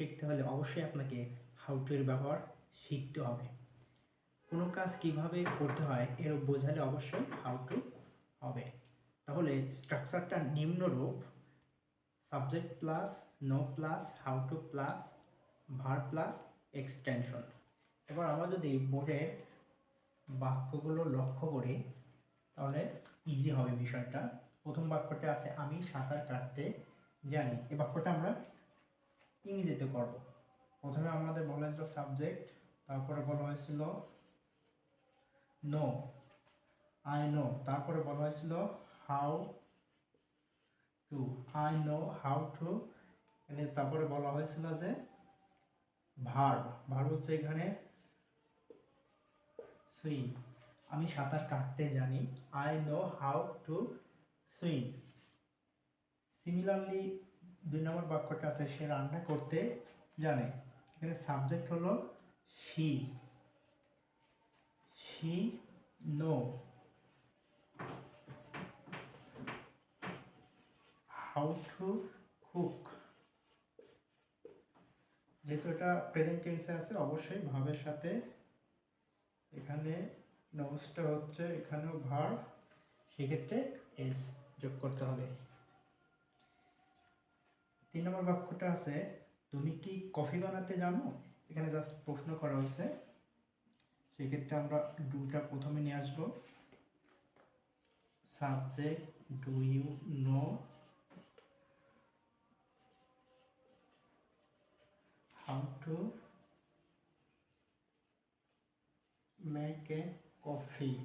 শিখতে হলে অবশ্যই আপনাকে হাউ টু এর ব্যবহার শিখতে হবে। কোনো কাজ কীভাবে করতে হয় এর বোঝালে অবশ্যই হাউ টু হবে। তাহলে স্ট্রাকচারটা নিম্নরূপ subject plus no plus how to plus verb plus extension এবার আমরা যদি বোর্ডের বাক্যগুলো লক্ষ্য করি, তাহলে ইজি হবে বিষয়টা। প্রথম বাক্যটা আছে, আমি সাঁতার কাটতে জানি। এ বাক্যটা আমরা ইংরেজিতে করব প্রথমে আমাদের বলা হয়েছিল সাবজেক্ট তারপরে বলা হয়েছিল নো আই নো তারপরে বলা হয়েছিল how to I know how to তারপরে বলা হয়েছিল যে ভার্ব ভার্ব হচ্ছে এখানে সুইম আমি সাঁতার কাটতে জানি I know how to swim similarly দুই নম্বর বাক্যটা আছে, সে রান্না করতে জানে। এখানে সাবজেক্ট হলো she she know. How to cook? যেহেতু এটা প্রেজেন্ট টেন্সে আছে, অবশ্যই ভাবের সাথে এখানে নবসটা হচ্ছে, এখানেও ভার সেক্ষেত্রে এস যোগ করতে হবে। তিন নম্বর বাক্যটা আছে, তুমি কি কফি বানাতে জানো? এখানে জাস্ট প্রশ্ন করা হয়েছে। সেক্ষেত্রে আমরা ডুটা প্রথমে নিয়ে আসব। Subject, do you know how to make a coffee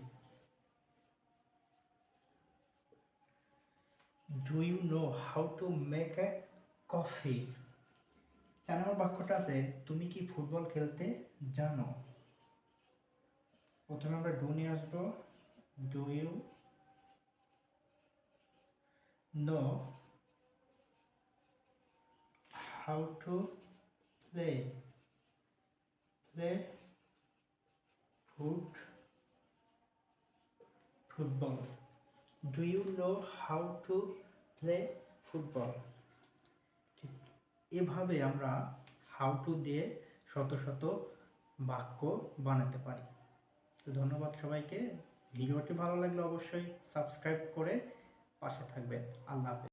do you know how to make a coffee. চার বাক্যটা আছে, তুমি কি ফুটবল খেলতে জানো? প্রথমে আমরা ডু নিয়ে আসব। Do you know how to play play foot football do you know how to play football এভাবে আমরা হাউ টু দিয়ে শত শত বাক্য বানাতে পারি। তো ধন্যবাদ সবাইকে। ভিডিওটি ভালো লাগলে অবশ্যই সাবস্ক্রাইব করে পাশে থাকবেন। আল্লাহ হাফেজ।